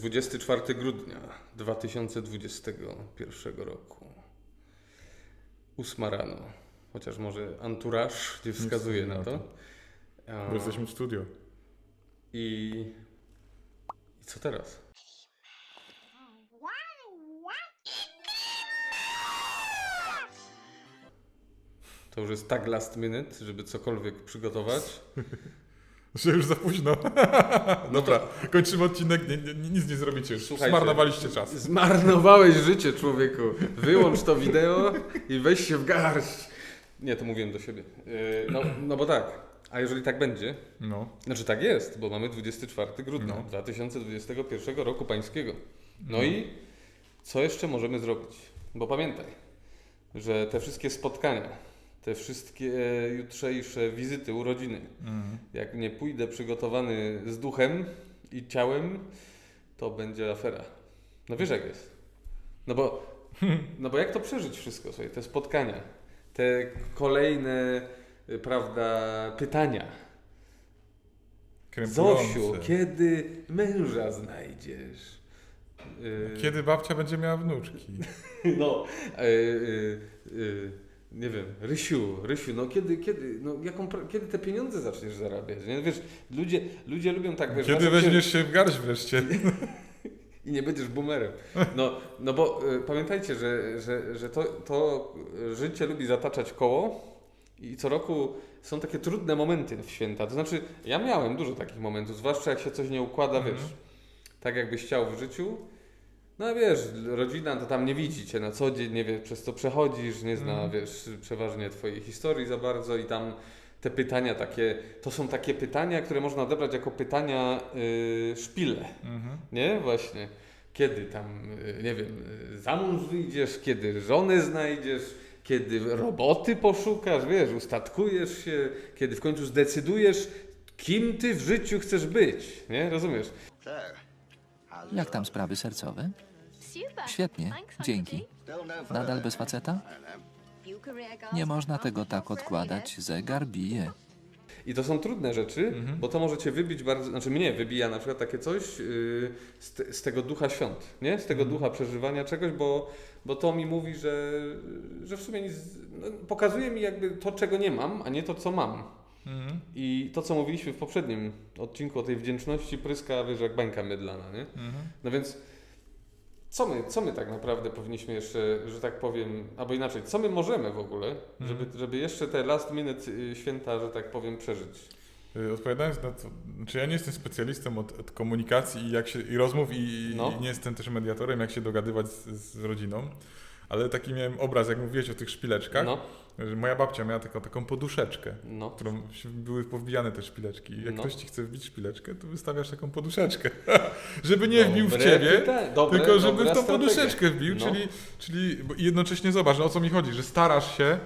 24 grudnia 2021 roku. Ósma rano. Chociaż może anturaż nie wskazuje na to. Bo jesteśmy w studio. I, I co teraz? To już jest tak last minute, żeby cokolwiek przygotować. Że już za późno. Dobra, kończymy odcinek, nie, nie, nic nie zrobicie już. Słuchajcie, Zmarnowaliście czas. Zmarnowałeś życie, człowieku. Wyłącz to wideo i weź się w garść. Nie, to mówiłem do siebie. Yy, No, no bo tak. A jeżeli tak będzie, No. znaczy tak jest, bo mamy 24 grudnia No. 2021 roku pańskiego. No i co jeszcze możemy zrobić? Bo pamiętaj, że te wszystkie spotkania, te wszystkie jutrzejsze wizyty, urodziny, Mhm. jak nie pójdę przygotowany z duchem i ciałem, to będzie afera. No wiesz jak jest. No bo, no bo jak to przeżyć wszystko sobie, te spotkania, te kolejne, y, prawda, pytania. Krępujące. Zosiu, kiedy męża znajdziesz? Y, Kiedy babcia będzie miała wnuczki? No, y, y, y, nie wiem, Rysiu, Rysiu, no kiedy, kiedy, no jaką, kiedy te pieniądze zaczniesz zarabiać? Nie? Wiesz, ludzie, ludzie lubią tak, wiesz, Kiedy weźmiesz się w garść wreszcie? i nie będziesz boomerem. No, no bo y, pamiętajcie, że, że, że to, to życie lubi zataczać koło i co roku są takie trudne momenty w święta. To znaczy, ja miałem dużo takich momentów, zwłaszcza jak się coś nie układa, Mhm. wiesz, tak jakbyś chciał w życiu. No wiesz, rodzina to tam nie widzi cię na co dzień, nie wie przez co przechodzisz, nie zna, Mhm. wiesz, przeważnie twojej historii za bardzo i tam te pytania takie, to są takie pytania, które można odebrać jako pytania y, szpile. Mhm. Nie, właśnie. Kiedy tam, y, nie wiem, y, za mąż wyjdziesz, kiedy żonę znajdziesz, kiedy roboty poszukasz, wiesz, ustatkujesz się, kiedy w końcu zdecydujesz, kim ty w życiu chcesz być, nie? Rozumiesz? Jak tam sprawy sercowe? Świetnie, dzięki. Nadal bez faceta? Nie można tego tak odkładać, zegar bije. I to są trudne rzeczy, Mhm. bo to może cię wybić bardzo, znaczy mnie wybija na przykład takie coś yy, z, te, z tego ducha świąt, nie? Z tego Mhm. ducha przeżywania czegoś, bo, bo to mi mówi, że, że w sumie nic, no, pokazuje mi jakby to, czego nie mam, a nie to, co mam. Mhm. I to, co mówiliśmy w poprzednim odcinku o tej wdzięczności, pryska, wiesz, jak bańka mydlana, nie? Mhm. No więc co my, co my tak naprawdę powinniśmy jeszcze, że tak powiem, albo inaczej, co my możemy w ogóle, żeby, żeby jeszcze te last minute y, święta, że tak powiem, przeżyć? Y, Odpowiadając na to, znaczy ja nie jestem specjalistą od, od komunikacji i, jak się, i rozmów i, No. i nie jestem też mediatorem, jak się dogadywać z, z rodziną, ale taki miałem obraz, jak mówiłeś o tych szpileczkach, No, że moja babcia miała taką, taką poduszeczkę, no. którą były powbijane te szpileczki. I jak No. ktoś ci chce wbić szpileczkę, to wystawiasz taką poduszeczkę, żeby nie wbił w Dobre ciebie, dobre- tylko żeby w tą poduszeczkę wbił, No. czyli, czyli jednocześnie zobacz, o co mi chodzi, że starasz się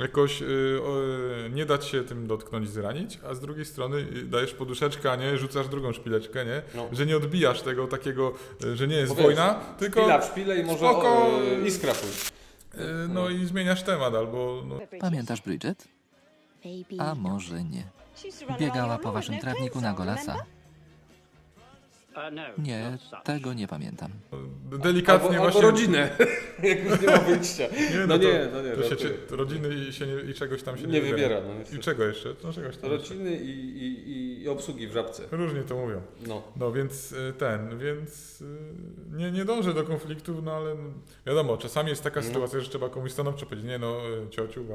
jakoś y, y, nie dać się tym dotknąć, zranić, a z drugiej strony y, dajesz poduszeczkę, a nie rzucasz drugą szpileczkę, nie? No. Że nie odbijasz tego takiego, y, że nie jest Bo wiesz, wojna, tylko Szpila w szpilę i może spoko. o, y, iskra pójść. y, no i zmieniasz temat, albo no, Pamiętasz Bridget? A może nie. Biegała po waszym trawniku na golasa. Nie, tego nie pamiętam. delikatnie albo, właśnie... albo rodzinę, jak już nie ma wyjścia. Nie, No no, to, nie, no nie, To się, cie- rodziny i, się nie, i czegoś tam się nie, Nie wybiera, no I czego jeszcze? No czegoś tam jeszcze. Rodziny i, i, i, i obsługi w żabce. Różnie to mówią. No. No więc y, ten, więc y, nie, nie dążę do konfliktów, no ale wiadomo, czasami jest taka No. sytuacja, że trzeba komuś stanowczo powiedzieć, nie no, y, ciociu, ba,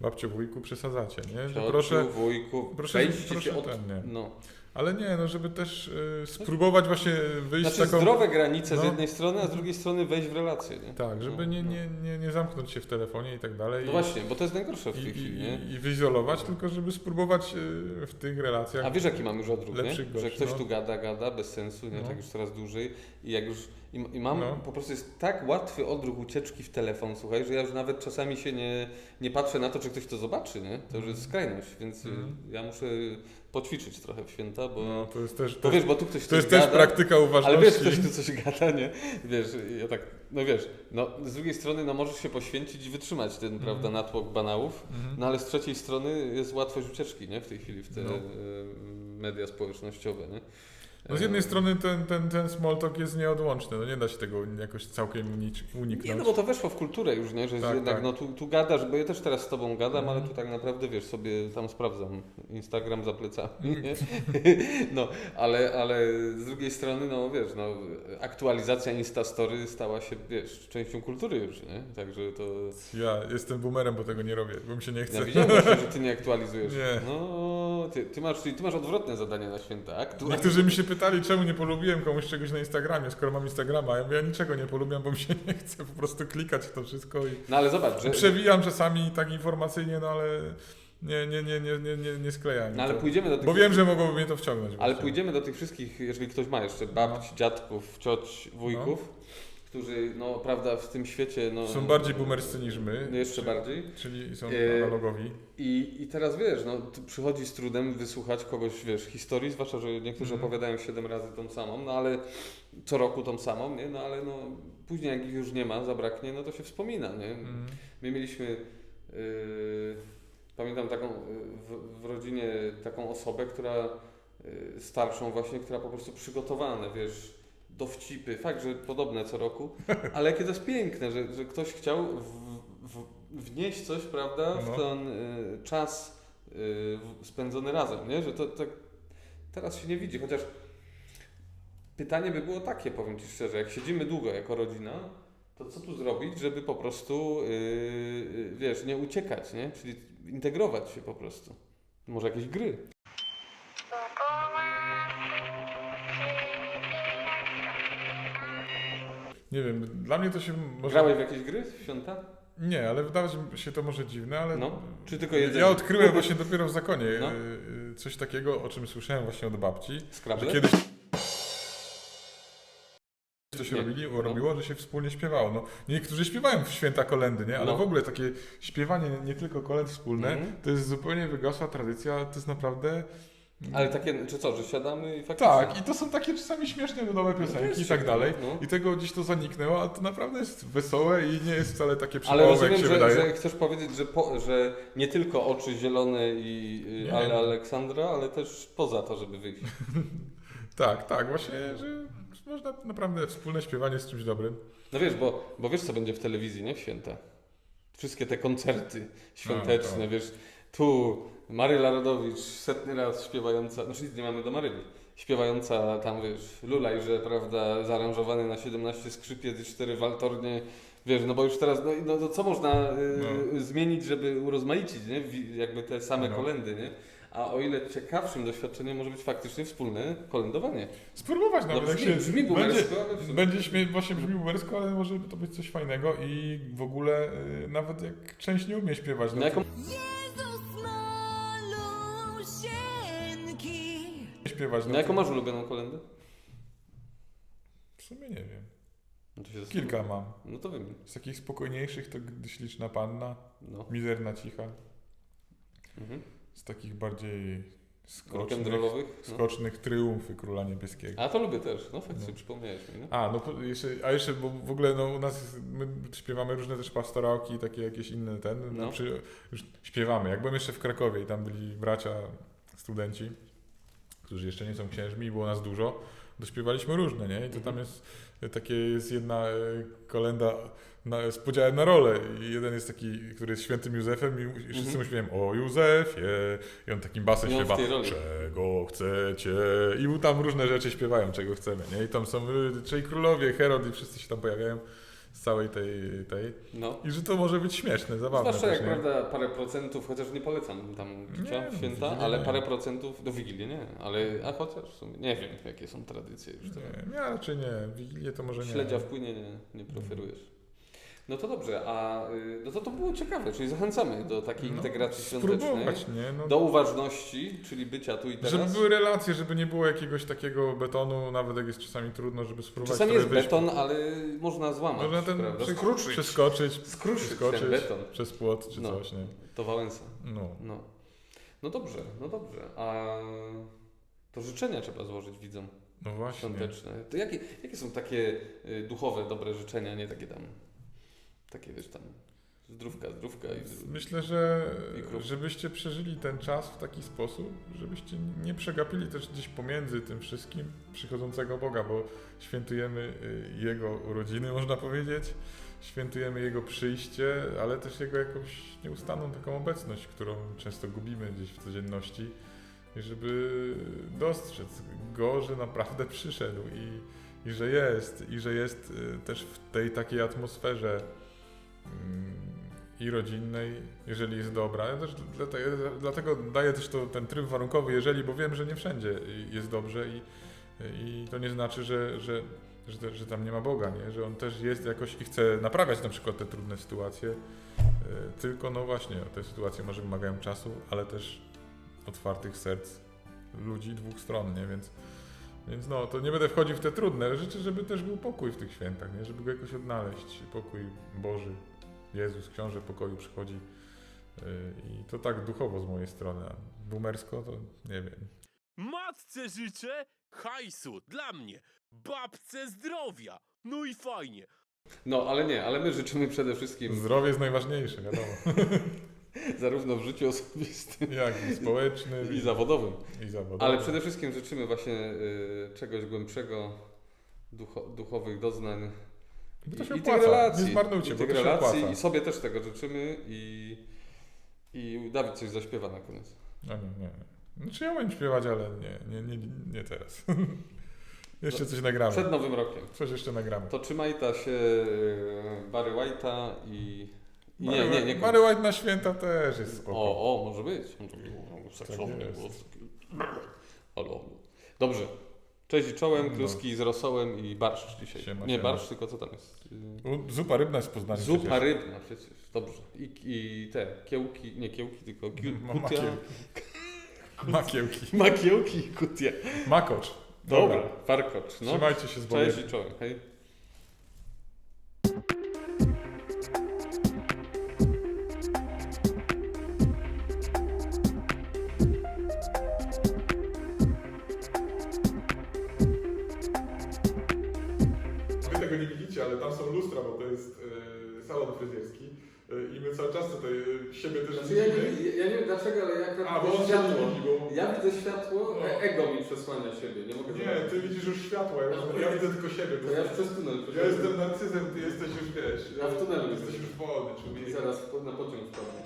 babciu, wujku, przesadzacie, nie? Ciociu, proszę, wujku, proszę- proszę się od... ten, nie. No. Ale nie, no żeby też y, spróbować właśnie wyjść Znaczy taką... zdrowe granice z no. jednej strony, a z drugiej strony wejść w relacje, nie? Tak, żeby No, nie, no. nie, nie, nie zamknąć się w telefonie i tak dalej. No i- właśnie, bo to jest najgorsze w i, tej chwili, nie? i, i wyizolować, tylko żeby spróbować y, w tych relacjach. A wiesz jaki mam już odruch, nie? Lepszych Że ktoś no. tu gada, gada, bez sensu, nie? No. Tak już coraz dłużej i jak już... I, i mam, No. po prostu jest tak łatwy odruch ucieczki w telefon, słuchaj, że ja już nawet czasami się nie, nie patrzę na to, czy ktoś to zobaczy, nie? To już jest skrajność, więc Mhm. ja muszę poćwiczyć trochę w święta, bo... No, to jest też, Bo też, wiesz, bo tu ktoś to jest też gada, praktyka uważności. Ale wiesz, ktoś tu coś gada, nie? Wiesz, ja tak, no wiesz, no z drugiej strony, no możesz się poświęcić i wytrzymać ten, prawda, natłok banałów, Mhm. no ale z trzeciej strony jest łatwość ucieczki, nie? W tej chwili w te No. e, media społecznościowe, nie? No z jednej strony ten, ten, ten small talk jest nieodłączny, no nie da się tego jakoś całkiem uniknąć. Nie, no bo to weszło w kulturę już, nie? Że Tak, jednak tak. no tu, tu gadasz, bo ja też teraz z tobą gadam, ale Mhm. tu tak naprawdę wiesz, sobie tam sprawdzam Instagram za plecami, nie? No, ale, ale z drugiej strony, no wiesz, no aktualizacja Instastory stała się, wiesz, częścią kultury już, nie? Także to... Ja jestem boomerem, bo tego nie robię, bo mi się nie chce. Ja widziałem właśnie, że ty nie aktualizujesz. Nie. No, ty, ty masz, ty masz odwrotne zadanie na święta. Aktualiz- Niektórzy mi się pytali, czemu nie polubiłem komuś czegoś na Instagramie, skoro mam Instagrama. Ja mówię, ja niczego nie polubiam, bo mi się nie chce po prostu klikać w to wszystko i No ale zobacz, że... przewijam czasami tak informacyjnie, no ale nie, nie, nie, nie, nie, nie, nie skleja mi No ale pójdziemy do tych... Bo wiem, że mogłoby mnie to wciągnąć. Ale pójdziemy do tych wszystkich, jeżeli ktoś ma jeszcze babci, dziadków, cioć, wujków, którzy, no prawda, w tym świecie, no... Są bardziej boomerscy niż my. No, Jeszcze czy- bardziej. Czyli są E, analogowi. I, I teraz wiesz, no przychodzi z trudem wysłuchać kogoś, wiesz, historii, zwłaszcza, że niektórzy Mhm. opowiadają siedem razy tą samą, no ale co roku tą samą, nie? No ale no później jak ich już nie ma, zabraknie, no to się wspomina, nie? Mhm. My mieliśmy, yy, pamiętam taką yy, w, w rodzinie taką osobę, która yy, starszą właśnie, która po prostu przygotowane, wiesz, dowcipy, fakt, że podobne co roku, ale jakie to jest piękne, że, że ktoś chciał w, w, wnieść coś, prawda, w No. ten y, czas y, spędzony razem, nie? Że to tak teraz się nie widzi, chociaż pytanie by było takie, powiem Ci szczerze, jak siedzimy długo jako rodzina, to co tu zrobić, żeby po prostu, y, y, wiesz, nie uciekać, nie? Czyli integrować się po prostu. Może jakieś gry. Nie wiem, dla mnie to się może... Grałeś w jakieś gry w święta? Nie, ale wydawać mi się to może dziwne, ale... No, czy tylko jedzenie? Ja odkryłem właśnie dopiero w zakonie No. y, coś takiego, o czym słyszałem właśnie od babci, że Scrabble? kiedyś to się Nie. robili, No. robiło, że się wspólnie śpiewało. No, niektórzy śpiewają w święta kolendy, nie? Ale No. w ogóle takie śpiewanie nie tylko kolęd wspólne, Mhm. to jest zupełnie wygasła tradycja, to jest naprawdę... Ale takie, czy co, że siadamy i faktycznie... Tak, i to są takie czasami śmieszne ludowe piosenki jest i tak dalej. no. I tego gdzieś to zaniknęło, a to naprawdę jest wesołe i nie jest wcale takie Ale przypałowe, jak rozumiem, się że, wydaje. że chcesz powiedzieć, że, po, że nie tylko oczy zielone i y, Nie. ale Aleksandra, ale też poza to, żeby wyjść. Tak, tak, właśnie, że można naprawdę wspólne śpiewanie z czymś dobrym. No wiesz, bo, bo wiesz co będzie w telewizji, nie? W święta. Wszystkie te koncerty świąteczne, No, to. wiesz. Tu Maryla Rodowicz setny raz śpiewająca, znaczy nic nie mamy do Maryli. Śpiewająca tam, wiesz, Lulaj, że prawda, zaaranżowany na 17 skrzypiec i 4 waltornie. Wiesz, no bo już teraz, no, no co można y, zmienić, żeby urozmaicić, nie? Jakby te same No. kolendy, nie? A o ile ciekawszym doświadczeniem może być faktycznie wspólne kolędowanie. Spróbować No nawet, jak brzmi, się brzmi będzie, boomersko, ale w będzie śmie- właśnie brzmi boomersko, ale może to być coś fajnego i w ogóle y, nawet jak część nie umie śpiewać, No no jaką to śpiewać, no No jaką masz ulubioną kolendę? w sumie nie wiem. No Kilka mam. No to wymień. Z takich spokojniejszych to Gdy śliczna panna, No. mizerna cicha. Mhm. Z takich bardziej skocznych. No. skocznych triumfy Króla Niebieskiego. A to lubię też. No faktycznie No. przypomniałeś mi. No. A, no jeszcze, a jeszcze, bo w ogóle no, u nas my śpiewamy różne też pastorałki, takie jakieś inne ten, No. no. przy, już śpiewamy. Jak byłem jeszcze w Krakowie i tam byli bracia, studenci, którzy jeszcze nie są księżmi i było nas dużo, to śpiewaliśmy różne, nie? I to tam Mhm. jest, takie jest jedna e, kolenda na, z podziałem na rolę i jeden jest taki, który jest świętym Józefem i wszyscy Mhm. śpiewają o Józefie i on takim basem śpiewa czego chcecie i tam różne rzeczy śpiewają, czego chcemy, nie? I tam są y, trzej królowie, Herod i wszyscy się tam pojawiają z całej tej, tej. no. I że to może być śmieszne, zabawne Zwłaszcza jak nie? prawda parę procentów, chociaż nie polecam tam picia Nie, no, święta, ale nie. parę procentów do Wigilii nie, ale a chociaż w sumie nie wiem jakie są tradycje już. Nie, nie, raczej nie. Wigilię to może nie. Śledzia w płynie nie, nie preferujesz. No to dobrze, a y, no to to było ciekawe, czyli zachęcamy do takiej No, integracji świątecznej, nie? No, do uważności, czyli bycia tu i teraz. żeby były relacje, żeby nie było jakiegoś takiego betonu, nawet jak jest czasami trudno, żeby spróbować Czasami jest wyjść- beton, ale można złamać, Można ten prawda? przy- Skruszyć. przeskoczyć, Skruszyć przeskoczyć ten beton. przez płot czy No. coś, nie? To Wałęsa. No. No. no dobrze, no dobrze. A to życzenia trzeba złożyć widzom No właśnie. świąteczne. To jakie, jakie są takie y, duchowe, dobre życzenia, nie takie tam, takie wiesz tam, Zdrówka, zdrówka i zdrówka. Myślę, że żebyście przeżyli ten czas w taki sposób, żebyście nie przegapili też gdzieś pomiędzy tym wszystkim przychodzącego Boga, bo świętujemy y, Jego urodziny, można powiedzieć, świętujemy Jego przyjście, ale też Jego jakąś nieustanną taką obecność, którą często gubimy gdzieś w codzienności i żeby dostrzec Go, że naprawdę przyszedł i, i że jest, i że jest y, też w tej takiej atmosferze i rodzinnej, jeżeli jest dobra. Ja też dlatego, daję też to, ten tryb warunkowy, jeżeli, bo wiem, że nie wszędzie jest dobrze i, i to nie znaczy, że, że, że, że tam nie ma Boga, nie? że On też jest jakoś i chce naprawiać na przykład te trudne sytuacje, y, tylko no właśnie, te sytuacje może wymagają czasu, ale też otwartych serc ludzi dwóch stron, nie? Więc, więc no, to nie będę wchodził w te trudne rzeczy, żeby też był pokój w tych świętach, nie? żeby go jakoś odnaleźć, pokój Boży. Jezus, książę pokoju przychodzi yy, i to tak duchowo z mojej strony, a boomersko to nie wiem. Matce życzę hajsu dla mnie, babce zdrowia. No i fajnie. No, ale nie, ale my życzymy przede wszystkim Zdrowie jest najważniejsze, wiadomo. zarówno w życiu osobistym Jak i społecznym i zawodowym. i zawodowym. Ale przede wszystkim życzymy właśnie y, czegoś głębszego, ducho, duchowych doznań. Bo to i, się i tych opłaca. relacji. Nie zmarnujcie, i bo tych relacji i sobie też tego życzymy i, i Dawid coś zaśpiewa na koniec. No nie, nie. Znaczy ja umiem śpiewać, ale nie, nie, nie, nie teraz. jeszcze coś nagramy. Przed Nowym Rokiem. Coś jeszcze nagramy. To trzymajta się y, Barry White'a i... i nie, nie, nie. Mary White na święta też jest spoko. O, o, może być. Seksowny Tak jest. głos. Halo. Dobrze. Cześć i czołem, No. kluski z rosołem i barszcz dzisiaj. Siema, nie siema. barszcz, tylko co tam jest? U, zupa rybna jest w Poznaniu Zupa przecież. rybna przecież. Dobrze. I, I te kiełki, nie kiełki, tylko ki- Ma- kutia. Makiełki. Makiełki. Makiełki i kutia. Makocz. Dobra, Dobra. warkocz. No. Trzymajcie się z Cześć i czołem. Hej. Ale tam są lustra, bo to jest e, salon fryzjerski e, i my cały czas tutaj siebie też Znaczy, ja, nie, widzimy. ja nie wiem dlaczego, ale jak A, bo on nie widzi, bo... Ja widzę światło, No. e- ego mi przesłania siebie. Nie mogę Nie, zobaczyć. ty widzisz już światło, ja, już, ja widzę tylko siebie. To ja przez tunel Ja jestem narcyzem, ty jesteś już, wiesz... Ja w tunelu Jesteś już wolny, człowiek. zaraz na pociąg wpadnę.